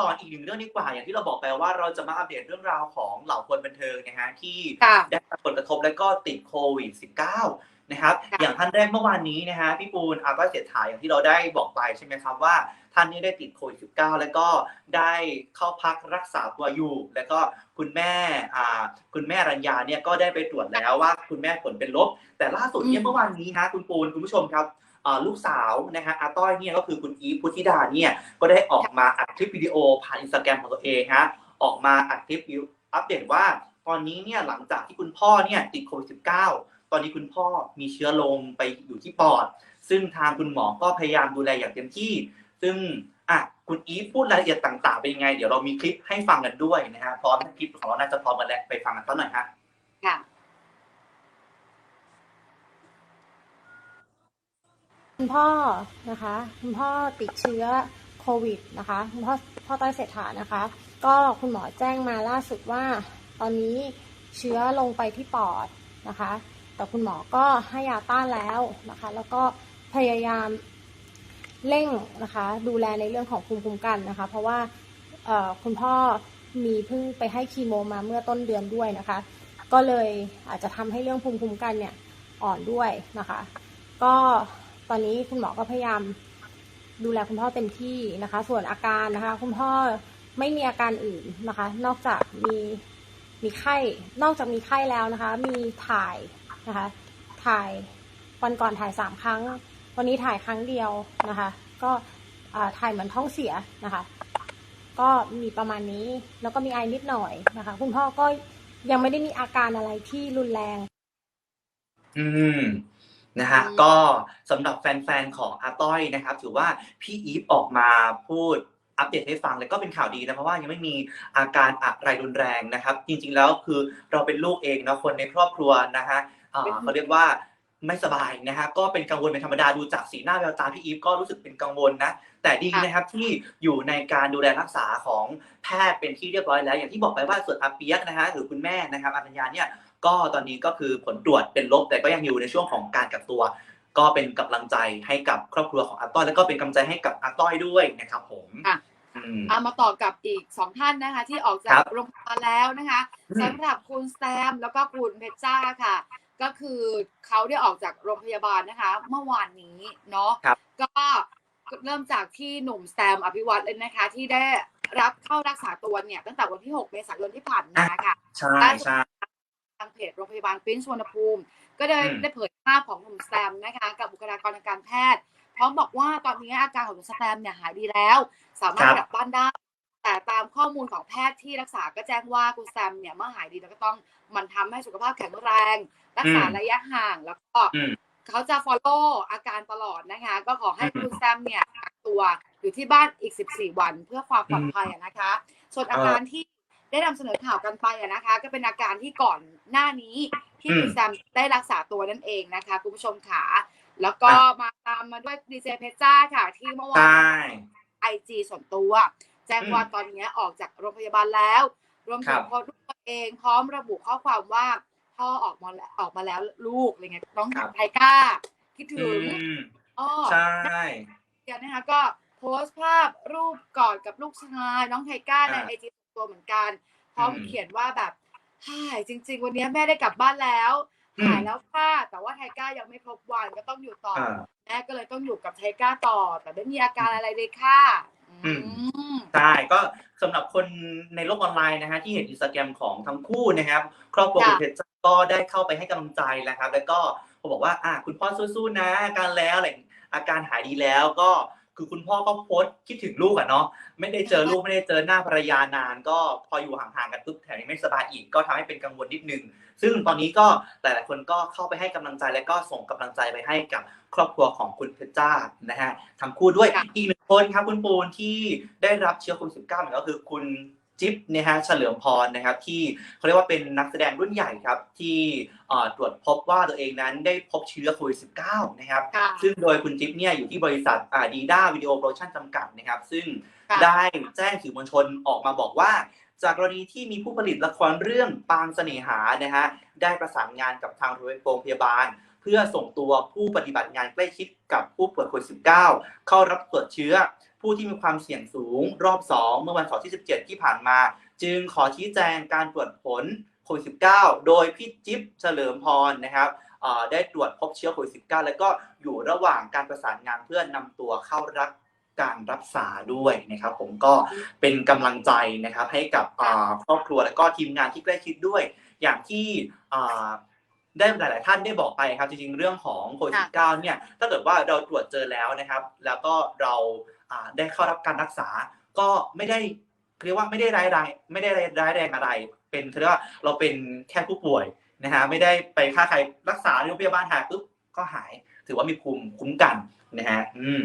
ต่ออีกหนึ่งเรื่องดีกว่า อย่างที่เราบอกไปว่าเราจะมาอัปเดตเรื่องราวของเหล่าคนบันเทิงนะฮะที่ค่ะได้รับผลกระทบและก็ติดโควิด -19 นะครับค่ะอย่างท่านแรกเมื่อวานนี้นะฮะพี่ปูนอาก็เสร็จถ่ายอย่างที่เราได้บอกไปใช่ไหมครับว่าท่านนี้ได้ติดโควิด -19 แล้วก็ได้เข้าพักรักษาตัวอยู่ แล้วก็คุณแม่อ่าคุณแม่รัญญาเนี่ยก็ได้ไปตรวจแล้วว่าคุณแม่ผลเป็นลบ แต่ล่าสุดเนี่ยอืมเมื่อวานนี้นะคุณปูนคุณผู้ชมครับอ่า ลูกสาวนะฮะอาต้อยเนี่ยก็คือคุณอีฟพุทธิดาเนี่ยก็ได้ออกมาอัดคลิปวิดีโอผ่านอินสตาแกรมของตัวเองฮะออกมาอัดคลิปอัปเดตว่าตอนนี้เนี่ยหลังจากที่คุณพ่อเนี่ยติดโควิด -19 ตอนนี้คุณพ่อมีเชื้อลงไปอยู่ที่ปอด ซึ่งทางคุณหมอก็พยายามดูแลอย่างเต็มที่ ซึ่งอะคุณอีฟพูดรายละเอียดต่างๆเป็นยังไง เดี๋ยวเรามีคลิปให้ฟังกันด้วยนะฮะพร้อมคลิปของเราน่าจะพร้อมกันแล้วไปฟังกันสักหน่อยฮะค่ะ คุณพ่อนะคะ คุณพ่อติดเชื้อโควิดนะคะคุณพ่อพ่อต้อยเศรษฐานะคะ ก็คุณหมอแจ้งมาล่าสุดว่า ตอนนี้เชื้อลงไปที่ปอดนะคะ แต่คุณหมอก็ให้ยาต้านแล้วนะคะ แล้วก็พยายามเร่งนะคะ ดูแลในเรื่องของภูมิคุ้มกันนะคะ เพราะว่าคุณพ่อมีเพิ่งไปให้คีโมมาเมื่อต้นเดือนด้วยนะคะ ก็เลยอาจจะทำให้เรื่องภูมิคุ้มกันเนี่ยอ่อนด้วยนะคะ ก็ ตอนนี้คุณหมอก็พยายามดูแลคุณพ่อเต็มที่นะคะ ส่วนอาการนะคะ คุณพ่อไม่มีอาการอื่นนะคะ นอกจากมีมีไข้ นอกจากมีไข้แล้วนะคะ มีถ่ายนะคะ ถ่ายวันก่อนถ่ายสามครั้ง วันนี้ถ่ายครั้งเดียวนะคะ ก็ถ่ายเหมือนท้องเสียนะคะ ก็มีประมาณนี้ แล้วก็มีไอนิดหน่อยนะคะ คุณพ่อก็ยังไม่ได้มีอาการอะไรที่รุนแรง อืม นะฮะอืมก็สำหรับแฟนๆของอาต้อยนะครับ ถือว่าพี่อีฟออกมาพูดอัปเดตให้ฟังแล้วก็เป็นข่าวดีนะเพราะว่ายังไม่มีอาการอะไรรุนแรงนะครับ จริงๆแล้วคือเราเป็นลูกเองเนาะคนในครอบครัวนะฮะอ่าเขาเรียกว่าไม่สบายนะฮะก็เป็นกังวลเป็นธรรมดาดูจากสีหน้าแววตาพี่อีฟก็รู้สึกเป็นกังวลนะ แต่ดีค่ะนะครับที่อยู่ในการดูแลรักษาของแพทย์เป็นที่เรียบร้อยแล้ว อย่างที่บอกไปว่าส่วนอาเปียกนะฮะหรือคุณแม่นะครับอารัญญาเนี่ย ก็ตอนนี้ก็คือผลตรวจเป็นลบแต่ก็ยังอยู่ในช่วงของการกักตัว ก็เป็นกำลังใจให้กับครอบครัวของอาต้อยแล้วก็เป็นกำลังใจให้กับอาต้อยด้วยนะครับผมค่ะอืมเอามาต่อกับอีกสองท่านนะคะ ที่ออกจาครักบโรงพยาบาลแล้วนะคะอืมสำหรับคุณแซมแล้วก็คุณเพชรจ้าค่ะ ก็คือเขาได้ออกจากโรงพยาบาลนะคะ เมื่อวานนี้เนาะครับก็เริ่มจากที่หนุ่มแซมอภิวัตเลยนะคะ ที่ได้รับเข้ารักษาตัวเนี่ยตั้งแต่วันที่ 6 เมษายนที่ผ่านมาค่ะใช่ใช่ ทางเพจโรงพยาบาลปริ้นสุวรรณภูมิ ก็ได้อืมได้เผยภาพของหนุ่มแซมนะคะกับบุคลากรทางการแพทย์พร้อมบอกว่าตอนนี้อาการของหนุ่มแซมเนี่ยหายดีแล้ว สามารถกลับบ้านได้ แต่ตามข้อมูลของแพทย์ที่รักษาก็แจ้งว่าคุณแซมเนี่ยเมื่อหายดีแล้วก็ต้องหมันทำให้สุขภาพแข็งแรง รักษาอืมระยะห่างแล้วก็อืมเขาจะ follow อาการตลอดนะคะ ก็ขอให้อืมคุณแซมเนี่ยกักตัวอยู่ที่บ้านอีก 14 วันเพื่อความปลอดภัยอะนะคะ ส่วนอาการที่ ได้นำเสนอข่าวกันไปอะนะคะ ก็เป็นอาการที่ก่อนหน้านี้ที่อืมคุณแซมได้รักษาตัวนั่นเองนะคะคุณผู้ชมขา แล้วก็อะมาตามมาด้วยดีเจเพชรจ้าค่ะ ที่เมื่อวาใช่นไอจีส่วนตัว แจ้งอืมว่าตอนนี้ออกจากโรงพยาบาลแล้ว รวมครัถึงบโพสต์รูปตัวเองพร้อมระบุข้อความว่าพ่อออกมาแล้วออกมาแล้วลูกอะไรเงี้ยน้องครับไทก้า คิดอืถึงมอ้อใช่เดี๋ยวนะคะก็ โพสต์ภาพรูปกอดกับลูกชายน้องไทก้าในอ่า ไอจีตัวเหมือนกันพร้อมอืมเขียนว่าแบบหายจริง ๆ วันนี้แม่ได้กลับบ้านแล้วอืม หายแล้วค่ะแต่ว่าไทก้ายังไม่ครบวันก็ต้องอยู่ต่อออ่า แม่ก็เลยต้องอยู่กับไทก้าต่อ แต่ไม่มีอาการอะไรเลยค่ะอืม อืม ใช่ก็สำหรับคนในโลกออนไลน์นะฮะที่เห็นอินสตาแกรมของทั้งคู่นะครับ ครอบครัวจ้ะ คุณเพชรจ้าก็ได้เข้าไปให้กำลังใจแล้วครับ แล้วก็บอกว่าอะคุณพ่อสู้ๆนะอาการแล้วอะไรอาการหายดีแล้วก็ คือคุณพ่อก็โพสต์คิดถึงลูกอะเนาะไม่ได้เจอลูกไม่ได้เจอหน้าภรรยานาน ก็พออยู่ห่างๆกันปุ๊บแถมยังไม่สบายอีกก็ทำให้เป็นกังวลนิดนึง ซึ่งตอนนี้ก็หลายๆคนก็เข้าไปให้กำลังใจและก็ส่งกำลังใจไปให้กับครอบครัวของคุณเพชรจ้านะฮะทั้งคู่ด้วยค่ะอีกหนึ่งคนครับคุณปูนที่ได้รับเชื้อโควิด 19 เหมือนก็คือคุณ จิ๊บนะฮะเฉลิมพรนะครับที่เขาเรียกว่าเป็นนักแสดงรุ่นใหญ่ครับที่เอ่อตรวจพบว่าตัวเองนั้นได้พบเชื้อโควิด 19 นะครับค่ะซึ่งโดยคุณจิ๊บเนี่ยอยู่ที่บริษัทดีด้าวิดีโอโปรดักชั่นจำกัดนะครับ ซึ่งค่ะได้แจ้งสื่อมวลชนออกมาบอกว่า จากกรณีที่มีผู้ผลิตละครเรื่องปางเสน่หานะฮะได้ประสานงานกับทางโรงพยาบาล เพื่อส่งตัวผู้ปฏิบัติงานใกล้ชิดกับผู้ป่วยโควิด -19 เข้ารับตรวจเชื้อ ผู้ที่มีความเสี่ยงสูงรอบ 2 เมื่อวันเสาร์ที่ 17 ที่ผ่านมา จึงขอชี้แจงการตรวจผลโควิด -19 โดยพี่จิ๊บเฉลิมพรนะครับได้ตรวจพบเชื้อโควิด -19 แล้วก็อยู่ระหว่างการประสานงานเพื่อนนำตัวเข้ารับการรักษาด้วยนะครับ ผมก็เป็นกำลังใจนะครับให้กับครอบครัวแล้วก็ทีมงานที่ใกล้ชิดด้วย อย่างที่ได้หลาย ๆ ท่านได้บอกไปครับ จริง ๆ เรื่องของโควิด -19 เนี่ยถ้าเกิดว่าเราตรวจเจอแล้วนะครับ แล้วก็เรา ได้เข้ารับการรักษา ก็ไม่ได้เรียกว่าไม่ได้ร้ายแรงไม่ได้ร้ายแรงอะไร เป็นเรียกว่าเราเป็นแค่ผู้ป่วยนะฮะไม่ได้ไปฆ่าใครรักษาโรงพยาบาลหายปุ๊บก็หาย ถือว่ามีภูมิคุ้มกันนะฮะอืม